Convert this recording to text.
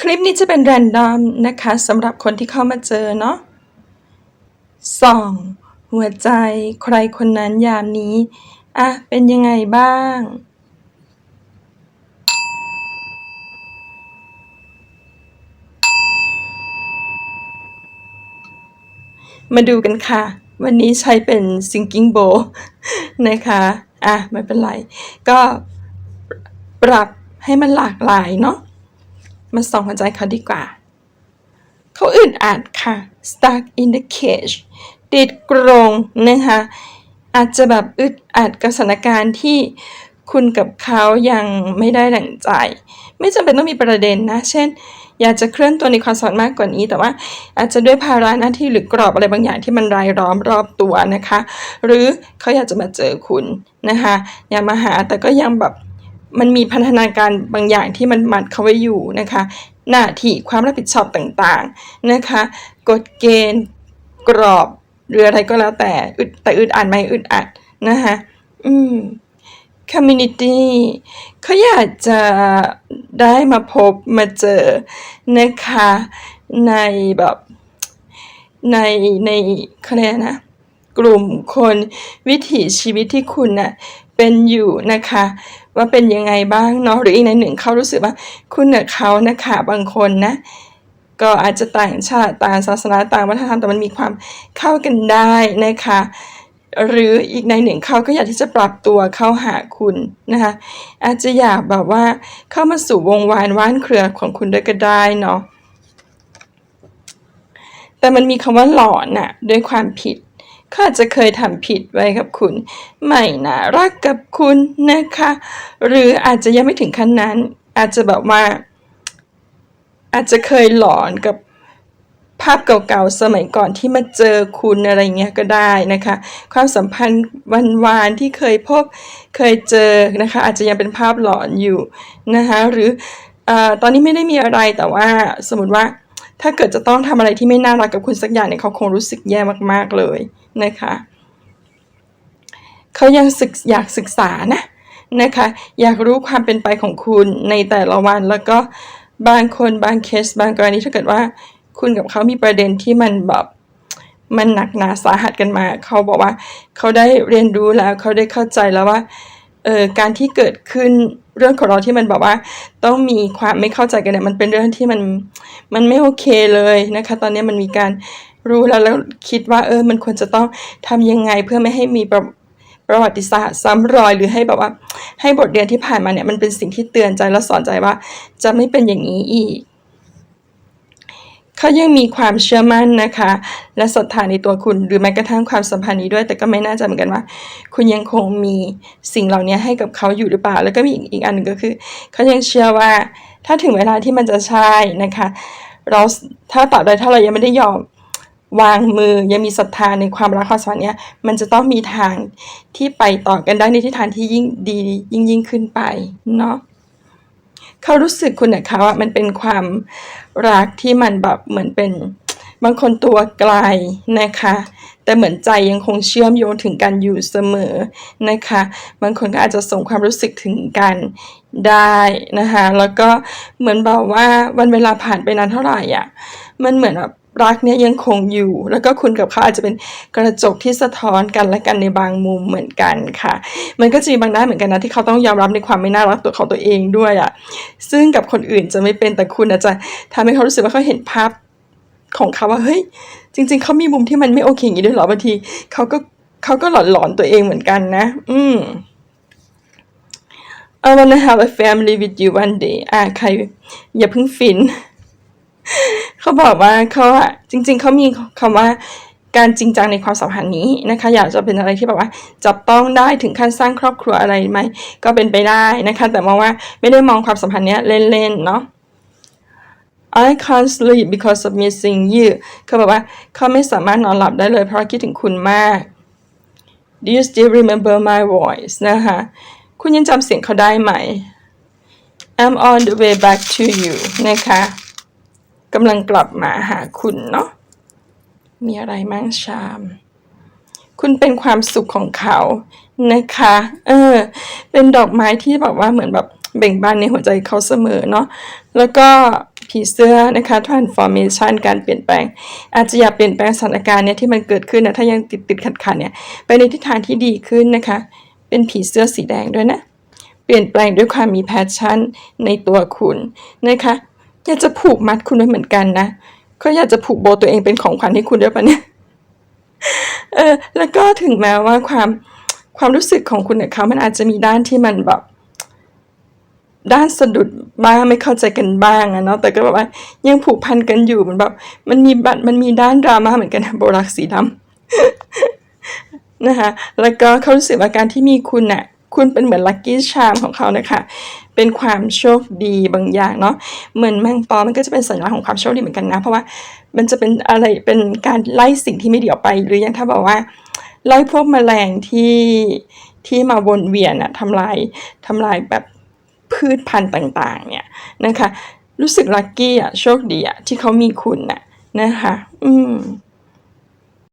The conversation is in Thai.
คลิปนี้จะเป็นแรนดอมนะคะสำหรับคนที่เข้ามาเจอเนาะสองหัวใจใครคนนั้นยามนี้อะเป็นยังไงบ้างมาดูกันค่ะ วันนี้ใช้เป็น sinking bowl นะคะ อะ ไม่เป็นไร ก็ปรับให้มันหลากหลายเนาะ มาส่องหัวใจเขาดีกว่า เขาอึดอัดค่ะ stuck in the cage ติดกรงนะคะอาจจะแบบอึดอัดกับสถานการณ์ที่คุณกับเขายังไม่ได้ดั่งใจ ไม่จำเป็นต้องมีประเด็นนะ เช่น อยากจะเคลื่อนตัวในความสัมพันธ์มากกว่านี้ แต่ว่าอาจจะด้วยภาระหน้าที่หรือกรอบอะไรบางอย่างที่มันรายล้อมรอบตัวนะคะ หรือเขาอยากจะมาเจอคุณนะคะอยากมาหาแต่ก็ยังแบบ มันมีพันธนาการบางอย่างที่มันมัดเขาไว้อยู่นะคะ หน้าที่ความรับผิดชอบต่างๆนะคะ กฎเกณฑ์กรอบหรืออะไรก็แล้วแต่อึดแต่อึดอัดไหมอึดอัดนะคะอืม community เขาอยากจะได้มาพบมาเจอนะคะในแบบในในเขาเรียกนะ กลุ่มคนวิถีชีวิตที่คุณน่ะเป็นอยู่นะคะ ว่าเป็นยังไงบ้างเนาะหรืออีกในหนึ่งเขารู้สึกว่าคุณกับเขานะคะบางคนนะ ก็อาจจะต่างชาติต่างศาสนาต่างวัฒนธรรมแต่มันมีความเข้ากันได้นะคะ หรืออีกในหนึ่งเขาก็อยากที่จะปรับตัวเข้าหาคุณนะคะอาจจะอยากแบบว่าเข้ามาสู่วงวานว่านเครือของคุณด้วยก็ได้เนาะแต่มันมีคำว่าหลอนน่ะด้วยความผิด ขาอาจะเคยทำผิดไว้กับคุณ ไม่น่ารักกับคุณนะคะ หรืออาจจะยังไม่ถึงขั้นนั้น อาจจะแบบว่า อาจจะเคยหลอนกับภาพเก่าๆ สมัยก่อนที่มาเจอคุณอะไรเงี้ยก็ได้นะคะ ความสัมพันธ์วานที่เคยพบเคยเจอนะคะ อาจจะยังเป็นภาพหลอนอยู่นะคะ หรืออตอนนี้ไม่ได้มีอะไรแต่ว่าสมมติว่า ถ้าเกิดจะต้องทำอะไรที่ไม่น่ารักกับคุณสักอย่างเนี่ยเขาคงรู้สึกแย่มากๆเลยนะคะเขายังศึกอยากศึกษานะนะคะ อยากรู้ความเป็นไปของคุณในแต่ละวันแล้วก็บางคนบางเคส บางกรณีถ้าเกิดว่า คุณกับเขามีประเด็นที่มันแบบมันหนักหนาสาหัสกันมา เขาบอกว่าเขาได้เรียนรู้แล้วเขาได้เข้าใจแล้วว่า เออการที่เกิดขึ้นเรื่องของเราที่มันแบบว่า ต้องมีความไม่เข้าใจกันเนี่ยมันเป็นเรื่องที่มันมันไม่โอเคเลยนะคะ ตอนนี้มันมีการรู้แล้วแล้วคิดว่าเออมันควรจะต้องทำยังไงเพื่อไม่ให้มีประประวัติศาสตร์ซ้ำรอยหรือให้แบบว่า ให้บทเรียนที่ผ่านมาเนี่ยมันเป็นสิ่งที่เตือนใจและสอนใจว่า จะไม่เป็นอย่างนี้อีก เขายังมีความเชื่อมั่นนะคะ และศรัทธาในตัวคุณหรือแม้กระทั่งความสัมพันธ์นี้ด้วย แต่ก็ไม่น่าจะเหมือนกันว่า คุณยังคงมีสิ่งเหล่านี้ให้กับเขาอยู่หรือเปล่า แล้วก็มีอีกอันหนึ่งก็คือเขายังเชื่อว่าถ้าถึงเวลาที่มันจะใช่นะคะ เราถ้าตราบใดถ้าเรายังไม่ได้ยอมวางมือยังมีศรัทธาในความรักความสัมพันธ์เนี้ยมันจะต้องมีทางที่ไปต่อกันได้ในทิศทางที่ยิ่งดียิ่งยิ่งขึ้นไปเนาะ เขารู้สึกคุณกับเขาอะมันเป็นความรักที่มันแบบเหมือนเป็นบางคนตัวไกลนะคะ แต่เหมือนใจยังคงเชื่อมโยงถึงกันอยู่เสมอนะคะ บางคนก็อาจจะส่งความรู้สึกถึงกันได้นะคะ แล้วก็เหมือนแบบว่าวันเวลาผ่านไปนานเท่าไหร่อะ มันเหมือนแบบ รักเนี้ยยังคงอยู่ แล้วก็คุณกับเขาอาจจะเป็นกระจกที่สะท้อนกันและกันในบางมุมเหมือนกันค่ะ มันก็จะมีบางด้านเหมือนกันนะที่เขาต้องยอมรับในความไม่น่ารักตัวของตัวเองด้วยอะ่ะซึ่งกับคนอื่นจะไม่เป็นแต่คุณอาจจะทำให้เขารู้สึกว่าเขาเห็นภาพของเขาว่าเฮ้ยจริง ๆเขามีมุมที่มันไม่โอเคอย่างนี้ด้วยหรอบางทีเขาก็เขาก็หลอนๆตัวเองเหมือนกันนะ อืม I wanna have a family with you one day อะใครอย่าเพิ่งฟิน เขาบอกว่าเขาอะจริง ๆเขามีคำว่าการจริงจังในความสัมพันธ์นี้นะคะ อยากจะเป็นอะไรที่แบบว่า จับต้องได้ถึงขั้นสร้างครอบครัวอะไรไหมก็เป็นไปได้นะคะ แต่มองว่าไม่ได้มองความสัมพันธ์เนี้ยเล่นๆเนาะ I can't sleep because of missing you เขาบอกว่าเขาไม่สามารถนอนหลับได้เลยเพราะคิดถึงคุณมาก Do you still remember my voice นะคะ คุณยังจำเสียงเขาได้ไหม I'm on the way back to you นะคะ กำลังกลับมาหาคุณเนาะมีอะไรมั่งชาม คุณเป็นความสุขของเขานะคะ เออ เป็นดอกไม้ที่แบบว่าเหมือนแบบเบ่งบานในหัวใจเขาเสมอเนาะแล้วก็ผีเสื้อนะคะ transformation การเปลี่ยนแปลง อาจจะอยากเปลี่ยนแปลงสถานการณ์เนี่ยที่มันเกิดขึ้นนะถ้ายังติดติดขัดขัดเนี่ยไปในทิศทางที่ดีขึ้นนะคะ เป็นผีเสื้อสีแดงด้วยนะ เปลี่ยนแปลงด้วยความมีแพชชั่นในตัวคุณนะคะ อยากจะผูกมัดคุณไว้เหมือนกันนะก็อยากจะผูกโบตัวเองเป็นของขวัญให้คุณด้วยปะเนี่ยเออ แล้วก็ถึงแม้ว่าความความรู้สึกของคุณกับเขามันอาจจะมีด้านที่มันแบบด้านสะดุดบ้างไม่เข้าใจกันบ้างอะเนาะแต่ก็แบบว่ายังผูกพันกันอยู่มันแบบมันมีบัตรมันมีด้านดราม่าเหมือนกันนะโบรักสีดำนะคะแล้วก็เขารู้สึกว่าการที่มีคุณน่ะคุณเป็นเหมือนลัคกี้ชามของเขานะคะ เป็นความโชคดีบางอย่างเนาะเหมือนแมงปอมันก็จะเป็นสัญลักษณ์ของความโชคดีเหมือนกันนะ เพราะว่ามันจะเป็นอะไรเป็นการไล่สิ่งที่ไม่ดีออกไป หรืออย่างถ้าบอกว่า ไล่พวกแมลงที่ที่มาวนเวียนอะทำลายทำลายแบบพืชพันธุ์ต่าง ๆ เนี่ยนะคะ รู้สึกลัคกี้อะโชคดีอะที่เขามีคุณอะนะคะ อืม